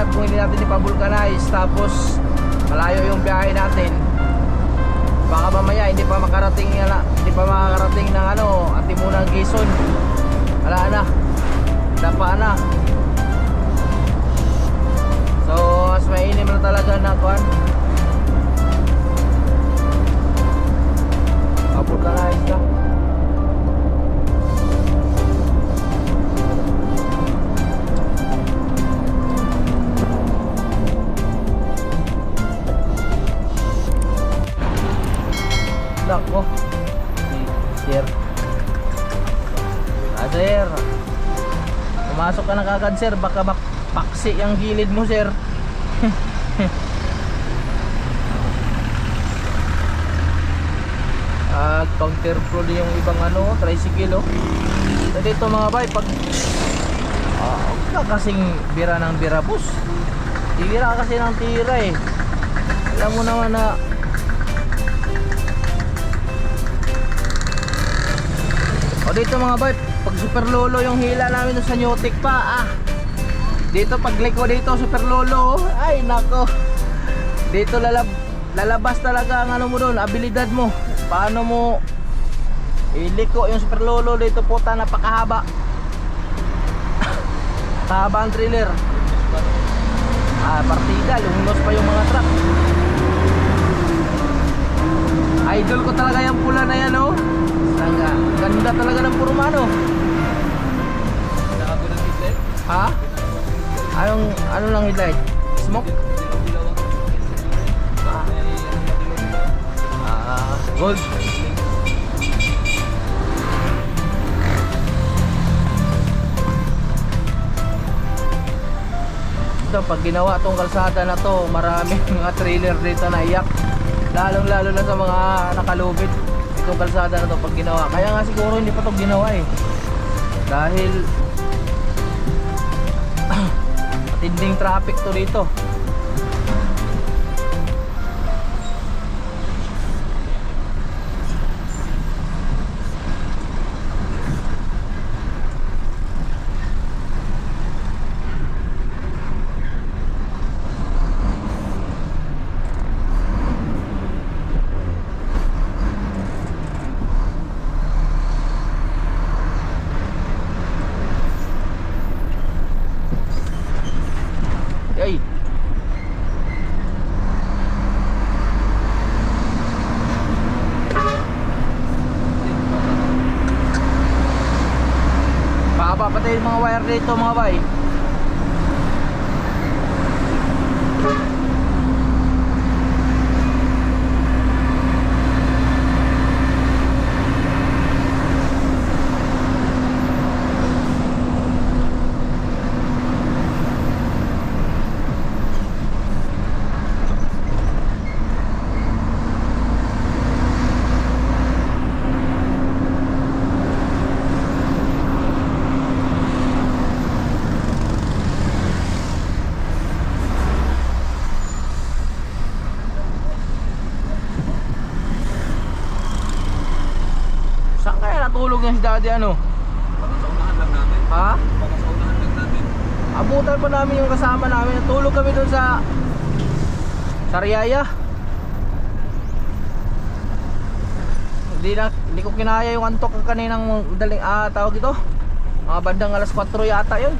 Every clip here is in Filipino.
Mahirap kung hindi natin ipavulcanize tapos malayo yung biyahe natin. Baka mamaya hindi pa makarating na, hindi pa makakarating ng ano, Atimunang Quezon. Wala na. Dapa na. So, mas mainim na talaga na kuan. Vulcanize na. Nako. Si Sir. Ah, sir. Pumasok ka na kagad, sir. Baka makpaksi ang gilid mo, sir. At counter flow din yung ibang ano, tricycle, oh. So, dito mga bay, pag huwag ka kasing bira ng bira, boss. Tira kasi ng tira, eh. Alam mo naman na O dito mga bay, pag super lolo yung hila namin sa Newtek pa ah. Dito pag liko dito super lolo, oh. ay nako. Dito lalab lalabas talaga ang ano mo doon, abilidad mo. Paano mo iliko yung super lolo dito puta napakahaba. Haba ang trailer. Ah, partida, lumos pa yung mga truck. Idol ko talaga yung pula na yan oh. Talaga, ganda talaga ng purumano. Nakago ng headlight. Ha? Anong ano lang headlight? Smoke? Ah, ah, gold. Ito, pag ginawa tong kalsada na to, maraming mga trailer dito na iyak. Lalong lalo na sa mga nakalubid. Itong kalsada na to pag ginawa. Kaya nga siguro hindi pa to ginawa eh. Dahil matinding traffic to dito. Yung mga wire dito mga bay. Saan kaya daddy ano? Baka sa unahan lang natin. Ha? Baka sa unahan lang natin. Abutan pa namin yung kasama namin. Natulog kami doon sa Sariaya. Hindi na hindi ko kinaya yung antok ng kaninang daling ah tawag ito. Mga bandang alas 4 yata 'yun.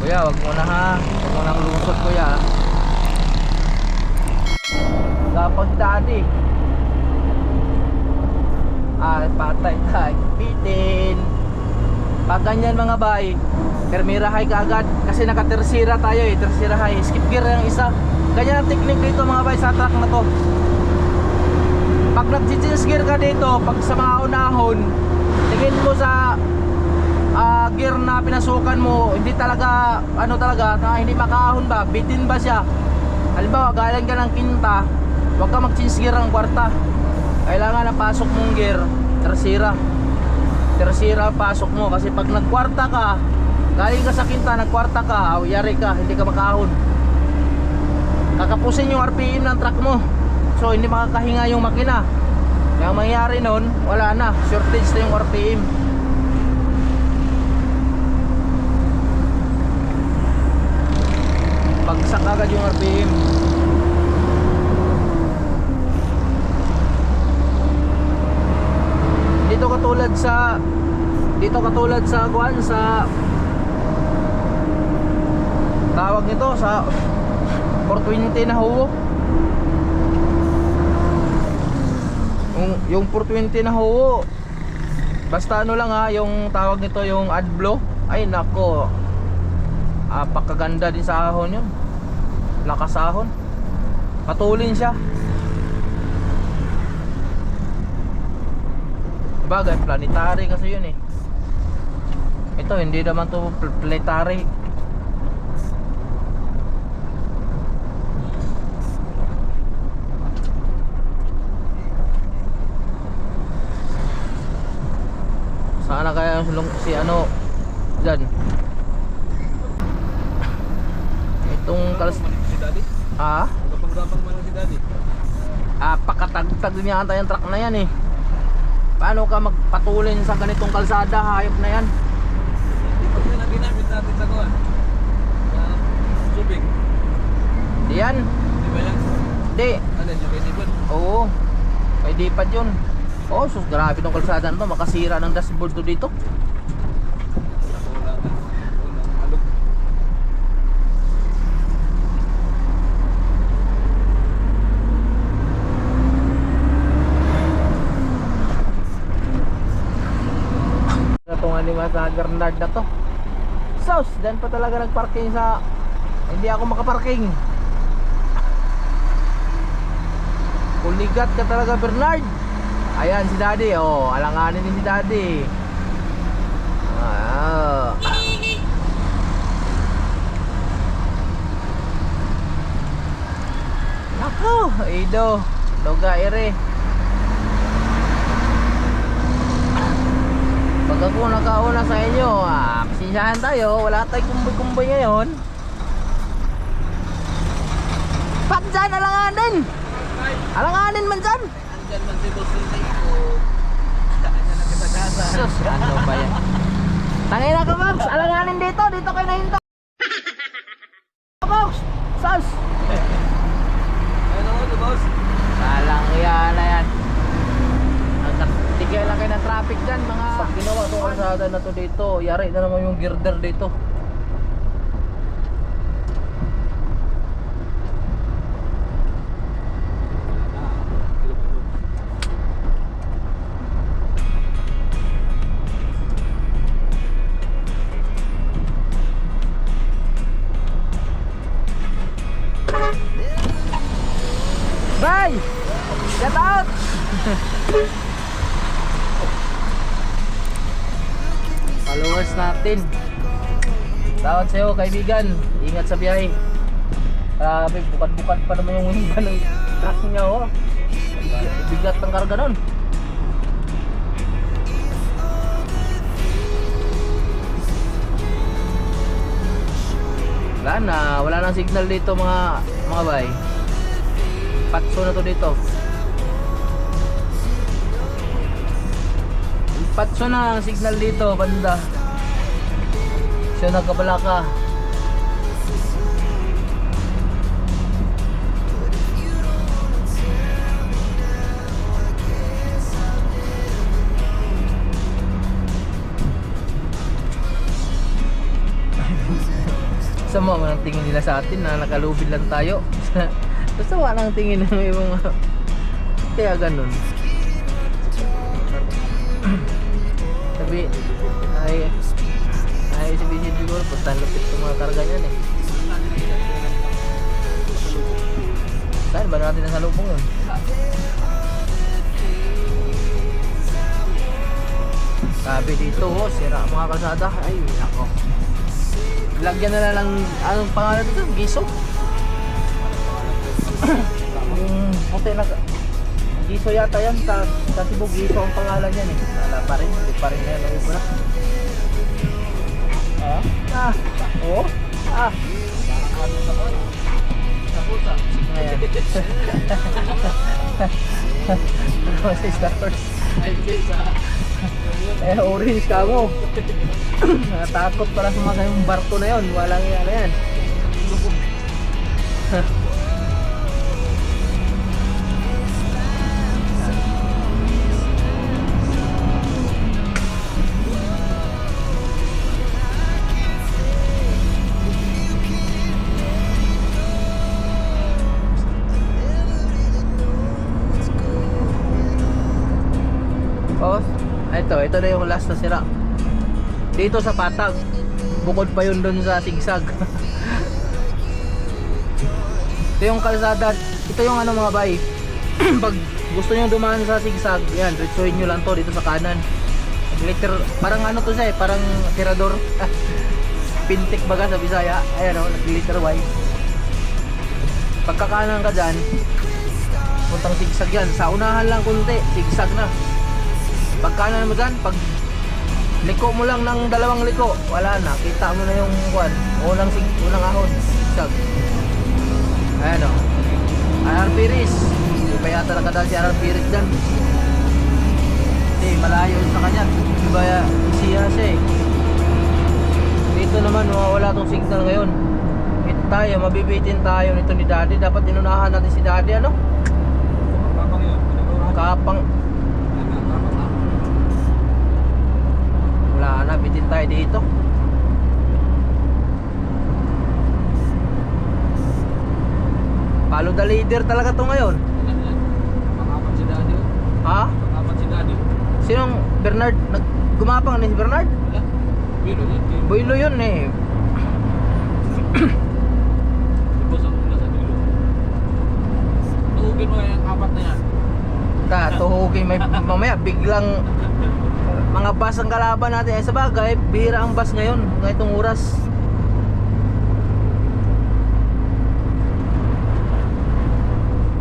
Kuya, wag mo na ha. Wag mo nang lusot kuya. Dapat si daddy. Patay tayo. Bitin. Pag ganyan mga bay, termirahay ka agad. Kasi naka-tersira tayo eh. Tersira high. Skip gear yung isa. Ganyan ang technique dito mga bay sa truck na to. Pag nag-change gear ka dito, pag sa mga unahon, tingin mo sa ah, gear na pinasukan mo, hindi talaga, ano talaga, na hindi makahon ba, bitin ba siya? Halimbawa, galing ka ng kinta, huwag ka mag-change gear ang kwarta. Kailangan na pasok mong gear, tersira. Tersira pasok mo kasi pag nagkwarta ka, galing ka sa kinta, nagkwarta ka, yari ka, hindi ka makahon. Kakapusin yung RPM ng truck mo. So hindi makakahinga yung makina. Yung mangyari nun, wala na, shortage na yung RPM. Bagsak agad yung RPM. Dito katulad sa dito katulad sa kuan sa tawag nito sa 420 na huwo. Yung yung 420 na huwo. Basta ano lang ha, yung tawag nito yung adblow. Ay nako. Apakaganda din sa ahon yun. Lakas ahon. Patulin siya. Bagay, planetary kasi yun eh. Ito, hindi naman to pl- planetary. Sana kaya si ano dyan. Itong kalas... Ah? Gapang-gapang man si Daddy. Ah, pakatagtag din yata yung truck na yan eh. Paano ka magpatulin sa ganitong kalsada? Hayop na yan. Ginamit natin sa kuwan. Sa Subic. Di yan. Di ba yan? Di. Ano yung kay Nibon? Oo. May dipad yun. Oh, sus, grabe tong kalsada na to. Makasira ng dashboard to dito. Itong anima sa Bernard na to. Sus, dyan pa talaga nagparking sa... Hindi ako makaparking. Kuligat ka talaga Bernard. Ayan si Daddy, oh, alanganin ni si Daddy. Ah. Nako, Ido, Loga ere. Pag ako nakauna sa inyo, ah, pasensyahan tayo, wala tayong kumboy-kumboy ngayon. Ba't dyan, alanganin? Alanganin man dyan. Andyan man si Boss Rinay ko. Saan niya na kita gasa? Sus, ano ba yan? Tangina ka, Box. Alanganin dito. Dito kayo nahinto. Box. Sus. Ayun ako si Boss. Salang yan na yan. Tigil lang kayo ng traffic dyan, mga... Pag ginawa itong kalsada na to dito, yari na naman yung girder dito. Kaibigan. Ingat sa biyahe. Grabe, bukad-bukad pa naman yung iba ng truck niya, oh. Bigat- ng karga nun. Wala na, wala nang signal dito mga mga bay. Patso na to dito. Patso na ang signal dito, banda. Siya nagkabala Sama mo ang tingin nila sa atin na nakalubid lang tayo. Basta wala ang tingin ng ibang. Kaya ganun. Sabi, ay, ay si Vincent siguro, punta lupit yung mga karga niyan eh. Saan ba natin nasa lubong yun? Sabi dito, oh, sira mga kalsada. Ay, nako. Lagyan na lang, anong pangalan dito? Giso? Puti na, Giso yata yan, sa, sa Cebu, Giso ang pangalan yan eh. Wala pa rin, hindi pa rin na yan, ang na. Ah, ah, oh, ah. Ayan. Kasi Star Wars. Eh, orange ka mo. Nakatakot para sumakay yung barko na yon. Walang yan yan. Ito, ito na yung last na sira. Dito sa patag. Bukod pa yun doon sa sigsag. ito yung kalsada. Ito yung ano mga bay. Pag gusto nyo dumaan sa sigsag, yan, retsuhin nyo lang to dito sa kanan. Liter, parang ano to siya eh, parang tirador. Pintik baga sa Bisaya. Ayan o, nag-liter Y. Pagkakanan ka dyan, puntang sigsag yan. Sa unahan lang kunti, sigsag na. Pagkanan mo dyan, pag liko mo lang ng dalawang liko, wala na. Kita mo na yung kwan. Unang, sig unang ahon. Sigsag. Ayan o. RR Piris. Hindi pa yata nakadaan si RR Piris dyan. Hindi, malayo sa kanya. Di ba isiya siya eh. Dito naman, wala tong signal ngayon. Ito tayo, mabibitin tayo nito ni Daddy. Dapat inunahan natin si Daddy, ano? Kapang yun. Kapang, wala na, bitin tayo dito. Follow the leader talaga to ngayon. Makapat si Daddy. Ha? Makapat si Daddy. Sinong Bernard? Nag gumapang ni si Bernard? Wala. Yun. Boylo yun eh. Una sa bilo. Tuugin mo yung apat na yan. Ta, tuhugin may mamaya biglang mga bus ang kalaban natin. Eh, sa bagay, bihira ang bus ngayon, ngayong oras.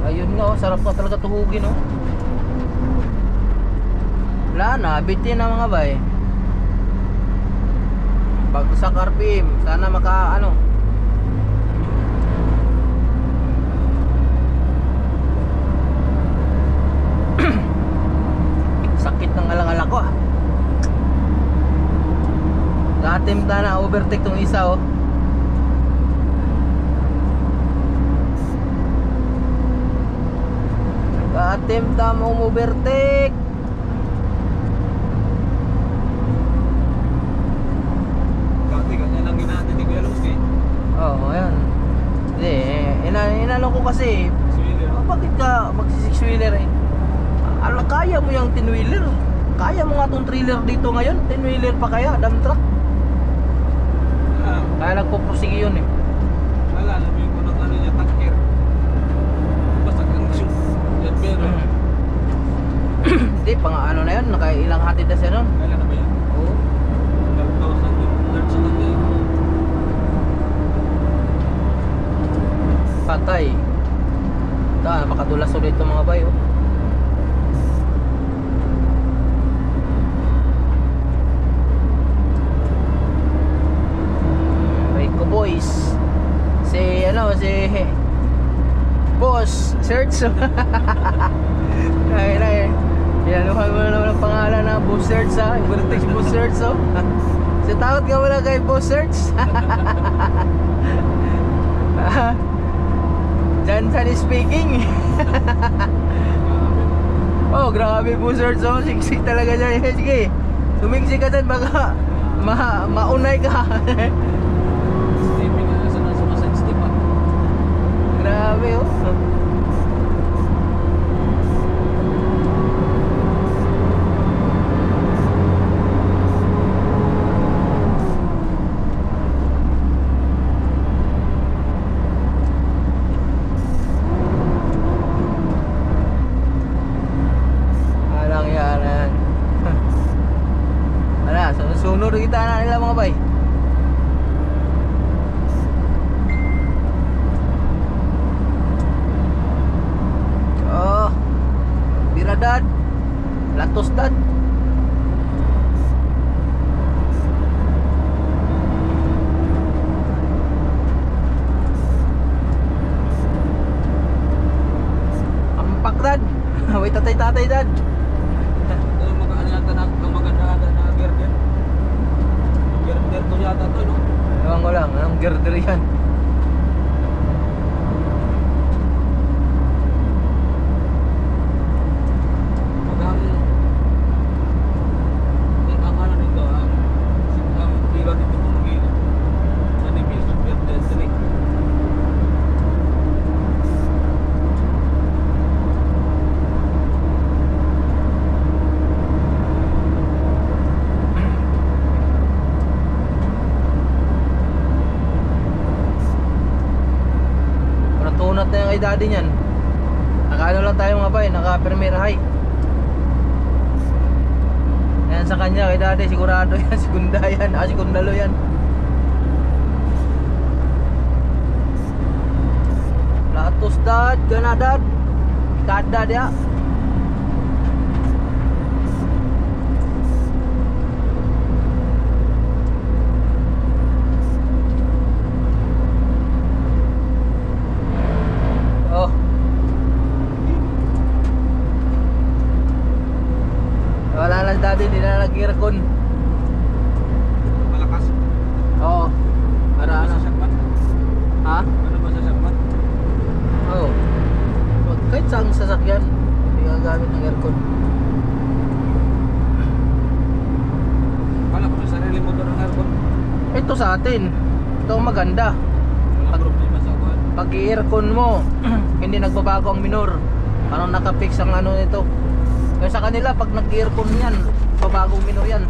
Ayun nga, oh, sarap na talaga tuhugin, oh. Wala na, bitin na mga bay. Bagsak RPM, sana maka, ano, sakit ng alang-ala ko ah. Ka-attempt na na overtake tong isa oh. Ka-attempt na mo overtake. Dati ganyan lang ni Kuya Luzki. Oo, oh, ayan. Hindi, eh, ina ko kasi, oh, bakit ka magsi-six wheeler eh? Ala, kaya mo yung 10 wheeler. Kaya mo nga tong trailer dito ngayon, 10 wheeler pa kaya, dump truck. Kaya nagpupursige yun eh. Wala, lamin ko ng ano niya, tanker. Basta kang shoot. Yan pero. Hindi, pang ano na yun, nakailang hatid na siya nun. Kailan na ba yan? Oo. 12,000 yun. Third sa tanker. Patay. Ta, makadulas ulit itong mga bayo. Rico Boys. Si ano, si Boss Search. Ay, ay. Inanuhan mo na naman ang pangalan na Boss Search ha. Ibaritex Boss Search oh. Si tawad ka wala kay Boss Search. Jansan is speaking. oh, grabe po sir. So, siksik talaga dyan. Sige, sumiksik ka dyan. Baka ma maunay ka. Steaming na sa nasa massage tip ah. Grabe oh. bintana nila mga bay. Oh. Bira dad. Latos dad. Ampak dad. Wait tatay tatay dad. To, no? Ewan ko lang, anong girder yan? Magang yung ang ano nito, ang ang tira dito kung gila. Ano yung piso, girder dito Natunat na yung kay daddy niyan. Nakaano lang tayo mga bay, naka premier high. Yan sa kanya kay daddy, sigurado yan, segunda yan, ah segundalo yan. Latos dad, gana dad. Kada dia. Oh. Wala lang daddy, hindi na nag-aircon. Malakas. Oo. Para Ano ano? sa sakman? Ha? Ano ba sa sakman? Oo. Wag kahit saan sasakyan, hindi ka gamit ng aircon. Kala ko sa sarili mo doon ang aircon. Ito sa atin. Ito ang maganda. Pag i-aircon mo, hindi nagbabago ang minor. Parang nakapix ang ano nito. Kaya sa kanila, pag nag-aircon yan, babagong minor yan.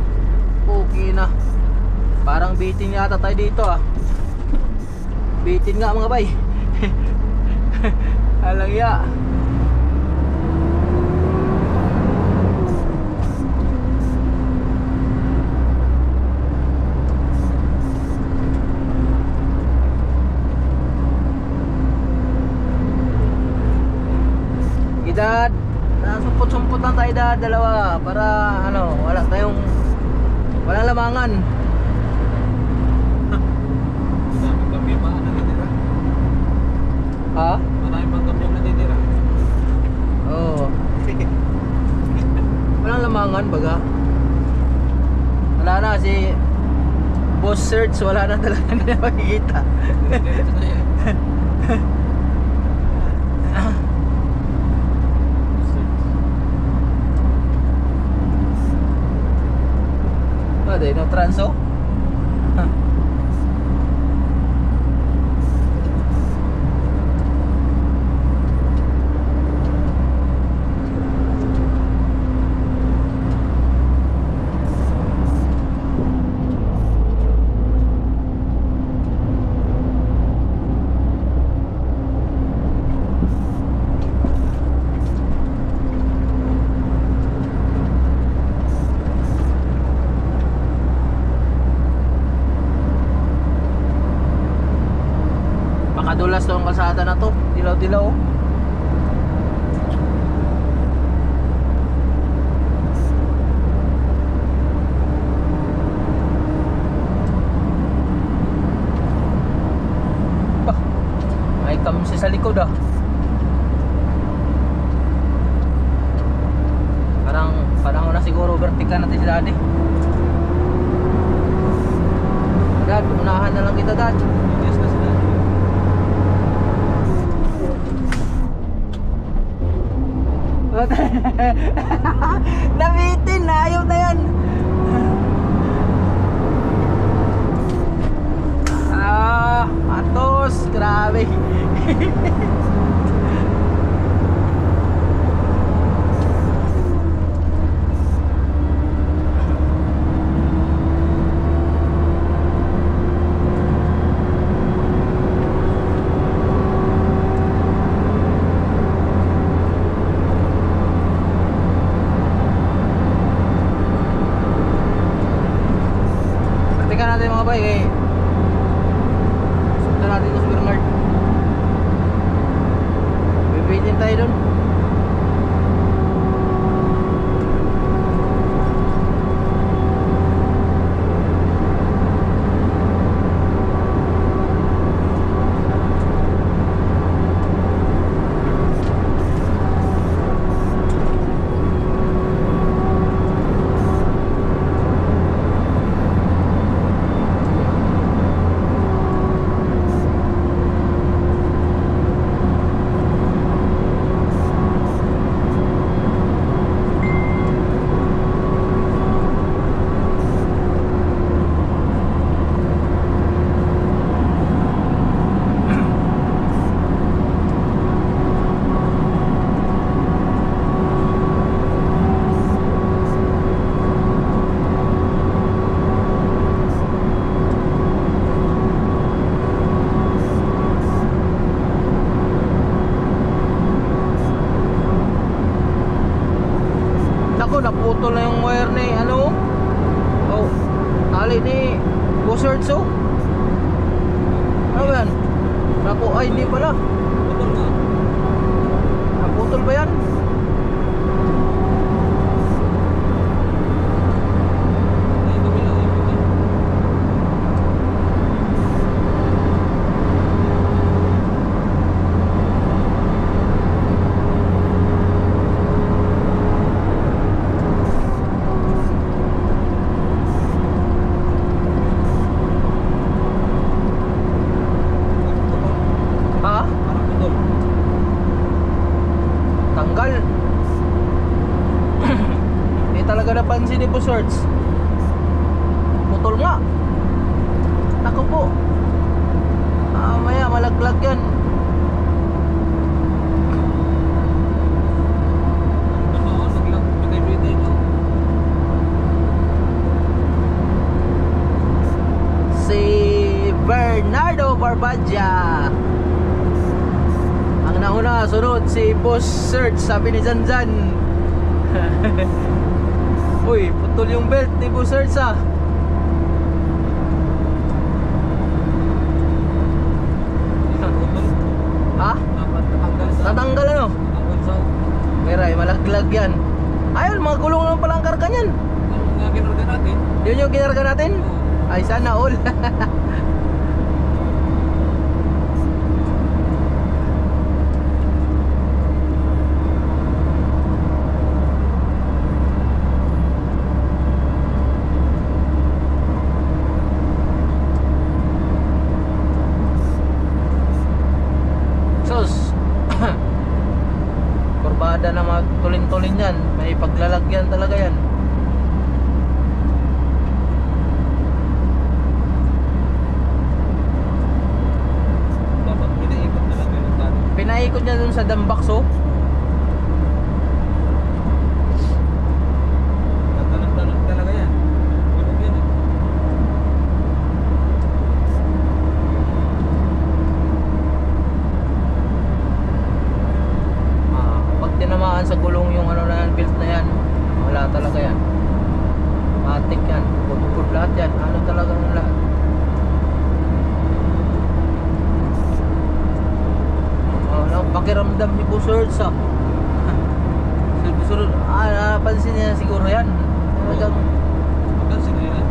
Okay na. Parang bitin yata tayo dito ah. Bitin nga mga bay. Alang ya. Edad, sumpot-sumpot lang tayo dad, dalawa para ano, wala tayong walang lamangan. Maraming kambing pa ang natitira. Ha? Maraming pang kambing ang natitira. Oo. Walang lamangan baga. Wala na si Boss Search, wala na talaga na makikita. Ganito na yan. Ano, no transo? Makadulas to ang kalsada na to. Dilaw-dilaw. oh. otra. ako ay hindi pala putol ba yan? shorts. Putol nga. Ako po. Ah, maya malaglag yan. Si Bernardo Barbadja ang nauna sunod si Boss Search sabi ni Zanzan. Uy, putol yung belt ni Buserts ah. ha? Tatanggal ano? Mira, eh, malaglag yan. Ayun, mga gulong lang pala ang karga niyan. Yun yung ginarga natin? Ay, sana all. tulin-tulin yan. May paglalagyan talaga yan. Pinaikot niya dun sa dambakso doon. Hanggang sinayalan.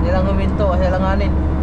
Hindi lang huminto, kasi langanin.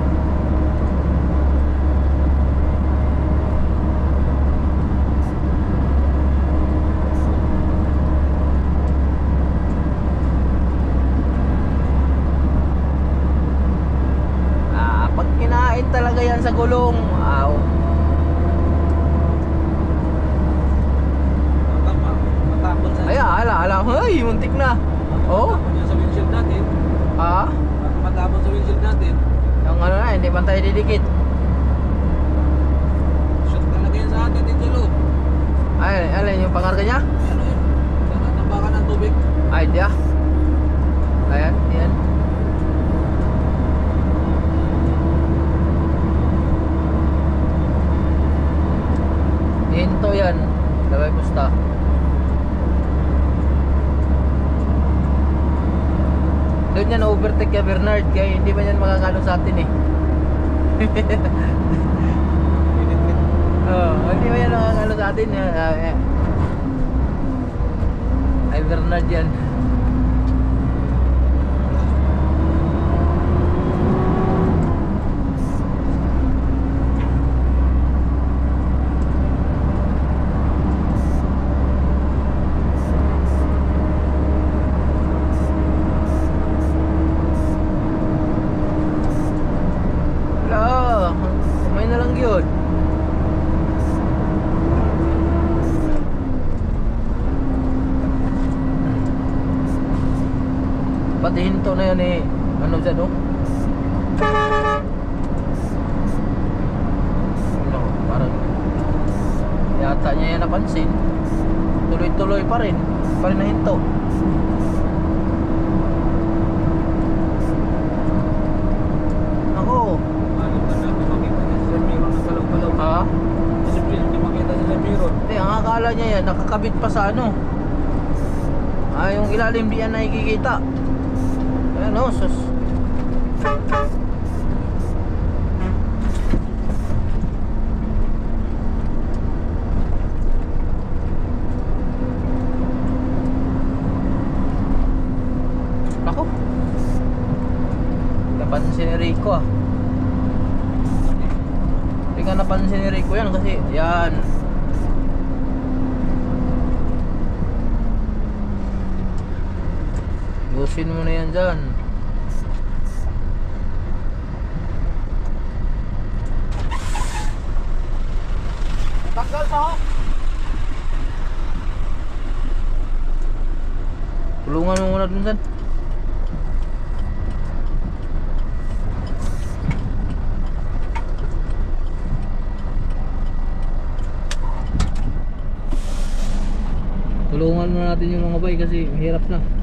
basta. Doon yan overtake ka Bernard. Kaya hindi man yan makakano sa atin eh. Oh, hindi man yan makakano sa atin eh. Ah, eh. ay Bernard yan. Pati hinto na yan eh. Ano dyan oh? Ano, parang yata niya yan napansin. Tuloy-tuloy pa rin. Pa rin na hinto. Ako. Ano? Ha? Hindi, ang akala niya yan, nakakabit pa sa ano. Ah, yung ilalim di yan nakikita. Ayan o, sus. Ako. Napansin ni Rico ah. Hindi ka napansin ni Rico yan kasi yan. Yusin mo na yan dyan. Tulungan mo muna dun dyan. Tulungan mo natin yung mga bay kasi mahirap na.